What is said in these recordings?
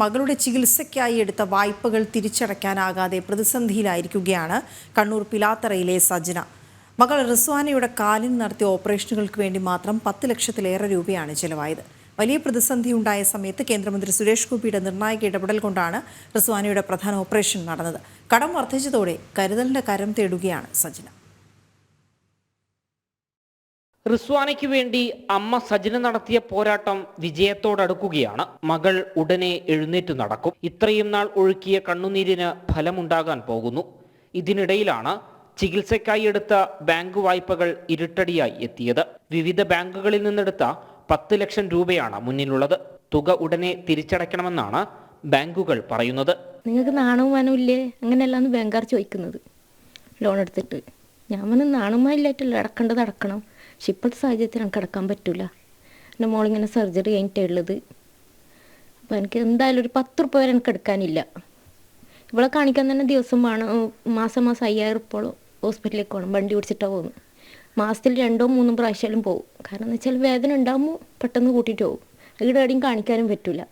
മകളുടെ ചികിത്സയ്ക്കായി എടുത്ത വായ്പകൾ തിരിച്ചടയ്ക്കാനാകാതെ പ്രതിസന്ധിയിലായിരിക്കുകയാണ് കണ്ണൂർ പിലാത്തറയിലെ സജന മകൾ റിസ്വാനയുടെ കാലിന് നടത്തിയ ഓപ്പറേഷനുകൾക്ക് വേണ്ടി മാത്രം പത്ത് ലക്ഷത്തിലേറെ രൂപയാണ് ചെലവായത്. വലിയ പ്രതിസന്ധി ഉണ്ടായ സമയത്ത് കേന്ദ്രമന്ത്രി സുരേഷ് ഗോപിയുടെ നിർണായക ഇടപെടൽ കൊണ്ടാണ് റിസ്വാനയുടെ പ്രധാന ഓപ്പറേഷൻ നടന്നത്. കടം വർദ്ധിച്ചതോടെ കരുതലിന്റെ കരം തേടുകയാണ് സജ്ന റിസ്വാനയ്ക്ക് വേണ്ടി അമ്മ സജന നടത്തിയ പോരാട്ടം വിജയത്തോടടുക്കുകയാണ്. മകൾ ഉടനെ എഴുന്നേറ്റ് നടക്കും. ഇത്രയും നാൾ ഒഴുക്കിയ കണ്ണുനീരിന് ഫലമുണ്ടാകാൻ പോകുന്നു. ഇതിനിടയിലാണ് ചികിത്സയ്ക്കായി എടുത്ത ബാങ്ക് വായ്പകൾ ഇരുട്ടടിയായി എത്തിയത്. വിവിധ ബാങ്കുകളിൽ നിന്നെടുത്ത പത്ത് ലക്ഷം രൂപയാണ് മുന്നിലുള്ളത്. തുക ഉടനെ തിരിച്ചടയ്ക്കണമെന്നാണ് ബാങ്കുകൾ പറയുന്നത്. നിങ്ങൾക്ക് നാണവും മാനവും ഇല്ലേ? അങ്ങനെയല്ലാന്ന് ബാങ്കാർ ചോദിക്കുന്നത്. ലോൺ എടുത്തിട്ട്. ഞാൻ വന്ന് നാണവുമായില്ലായിട്ടല്ലോ അടക്കേണ്ടത് അടക്കണം പക്ഷെ ഇപ്പോഴത്തെ സാഹചര്യത്തിൽ എനിക്ക് കിടക്കാൻ പറ്റില്ല എന്റെ മോളിങ്ങനെ സർജറി കഴിഞ്ഞിട്ടേ ഉള്ളത്. അപ്പോൾ എനിക്ക് എന്തായാലും ഒരു പത്ത് റുപ്യ വരെ എനിക്ക് എടുക്കാനില്ല. ഇവളെ കാണിക്കാൻ തന്നെ ദിവസം വേണം. മാസം മാസം അയ്യായിരം റുപ്യോളം ഹോസ്പിറ്റലിലേക്ക് പോകണം. വണ്ടി ഓടിച്ചിട്ടാണ് പോകുന്നത്. മാസത്തിൽ രണ്ടോ മൂന്നോ പ്രാവശ്യം പോകും കാരണം എന്ന് വെച്ചാൽ വേദന ഉണ്ടാകുമ്പോൾ പെട്ടെന്ന് കൂട്ടിയിട്ട് പോകും. ഇവിടെ എവിടെയും കാണിക്കാനും പറ്റില്ല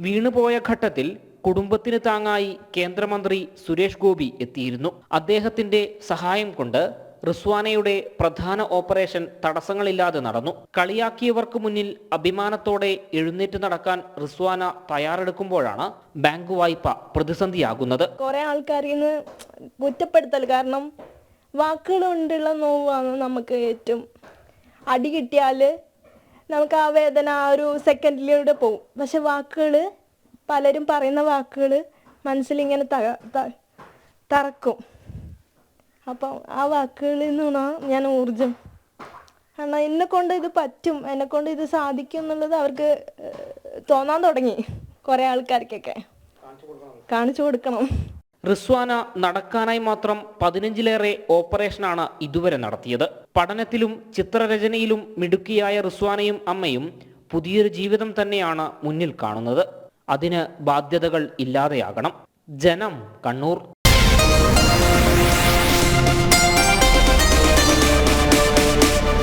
വീണുപോയ ഘട്ടത്തിൽ കുടുംബത്തിന് താങ്ങായി കേന്ദ്രമന്ത്രി സുരേഷ് ഗോപി എത്തിയിരുന്നു. അദ്ദേഹത്തിന്റെ സഹായം കൊണ്ട് റിസ്വാനയുടെ പ്രധാന ഓപ്പറേഷൻ തടസ്സങ്ങളില്ലാതെ നടന്നു. കളിയാക്കിയവർക്ക് മുന്നിൽ അഭിമാനത്തോടെ എഴുന്നേറ്റ് നടക്കാൻ റിസ്വാന തയ്യാറെടുക്കുമ്പോഴാണ് ബാങ്ക് വായ്പ പ്രതിസന്ധിയാകുന്നത്. കുറെ ആൾക്കാരിൽ നിന്ന് കുറ്റപ്പെടുത്തൽ കാരണം വാക്കുകൾ കൊണ്ടുള്ള നോവാണ് നമുക്ക് ഏറ്റവും അടി കിട്ടിയാൽ നമുക്ക് ആ വേദന ആ ഒരു സെക്കൻഡിലൂടെ പോകും. പക്ഷെ വാക്കുകൾ പലരും പറയുന്ന വാക്കുകൾ മനസ്സിലിങ്ങനെ തറക്കും. അപ്പം ആ വാക്കുകളിൽ നിന്നാണ് ഞാൻ ഊർജം കാരണം എന്നെ കൊണ്ട് ഇത് പറ്റും എന്നെ കൊണ്ട് ഇത് സാധിക്കും എന്നുള്ളത് അവർക്ക് തോന്നാൻ തുടങ്ങി കുറേ ആൾക്കാർക്കൊക്കെ. കാണിച്ചു കൊടുക്കണം. റിസ്വാന നടക്കാനായി മാത്രം പതിനഞ്ചിലേറെ ഓപ്പറേഷനാണ് ഇതുവരെ നടത്തിയത്. പഠനത്തിലും ചിത്രരചനയിലും മിടുക്കിയായ റിസ്വാനയും അമ്മയും പുതിയൊരു ജീവിതം തന്നെയാണ് മുന്നിൽ കാണുന്നത്. അതിന് ബാധ്യതകൾ ഇല്ലാതെയാകണം. ജനം കണ്ണൂർ